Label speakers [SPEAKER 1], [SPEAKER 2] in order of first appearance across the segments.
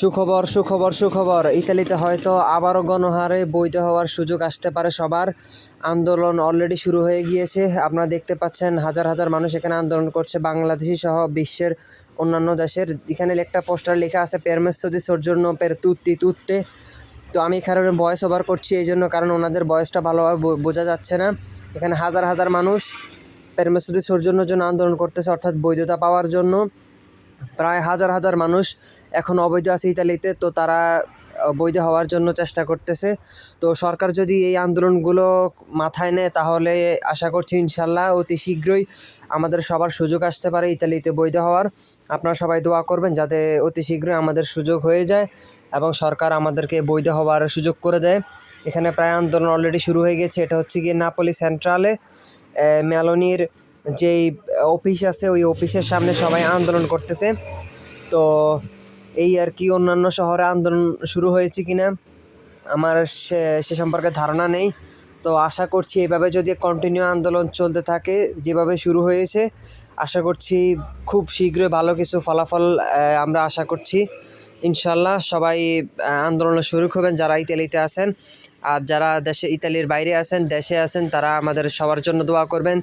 [SPEAKER 1] সুখবর সুখবর সুখবর। ইতালিতে হয়তো আবারও গণহারে বৈধ হওয়ার সুযোগ আসতে পারে সবার। আন্দোলন অলরেডি শুরু হয়ে গিয়েছে। আপনারা দেখতে পাচ্ছেন হাজার হাজার মানুষ এখানে আন্দোলন করছে, বাংলাদেশি সহ বিশ্বের অন্যান্য দেশের। এখানে একটা পোস্টার লেখা আছে পেরমেসদি সৌজন্য পের তুত্তি তুত্তে তো আমি এখানে ভয়েস ওভার করছি এই জন্য, কারণ ওনাদের বয়সটা ভালোভাবে বোঝা যাচ্ছে না। এখানে হাজার হাজার মানুষ পেরমেসদি সৌজন্যর জন্য আন্দোলন করতেছে, অর্থাৎ বৈধতা পাওয়ার জন্য। প্রায় হাজার হাজার মানুষ এখন অবৈধ আছে ইতালিতে, তো তারা বৈধ হওয়ার জন্য চেষ্টা করতেছে। তো সরকার যদি এই আন্দোলনগুলো মাথায় নেয়, তাহলে আশা করছি ইনশাল্লাহ অতি শীঘ্রই আমাদের সবার সুযোগ আসতে পারে ইতালিতে বৈধ হওয়ার। আপনারা সবাই দোয়া করবেন যাতে অতি শীঘ্রই আমাদের সুযোগ হয়ে যায় এবং সরকার আমাদেরকে বৈধ হওয়ার সুযোগ করে দেয়। এখানে প্রায় আন্দোলন অলরেডি শুরু হয়ে গেছে, এটা হচ্ছে গিয়ে নাপোলি সেন্ট্রালে মেলোনির যেই অফিস আছে, ওই অফিসের সামনে সবাই আন্দোলন করতেছে। তো এই আর কি অন্যান্য শহরে আন্দোলন শুরু হয়েছে কিনা, আমার সে সে সম্পর্কে ধারণা নেই। তো আশা করছি এভাবে যদি কন্টিনিউ আন্দোলন চলতে থাকে, যেভাবে শুরু হয়েছে, আশা করছি খুব শীঘ্রই ভালো কিছু ফলাফল আমরা আশা করছি। ইনশাল্লাহ সবাই আন্দোলন আন্দোলনে করবেন যারা ইতালিতে আছেন। আর যারা দেশে, ইতালির বাইরে আছেন, দেশে আছেন, তারা আমাদের সবার জন্য দোয়া করবেন।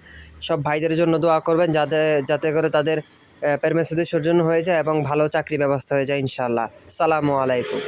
[SPEAKER 1] সব ভাইদের জন্য দোয়া করবেন যাতে যাতে করে তাদের পেরমেসুদের সৌজন্য হয়ে যায় এবং ভালো চাকরি ব্যবস্থা হয়ে যায় ইনশাল্লাহ সালামু আলাইকুম।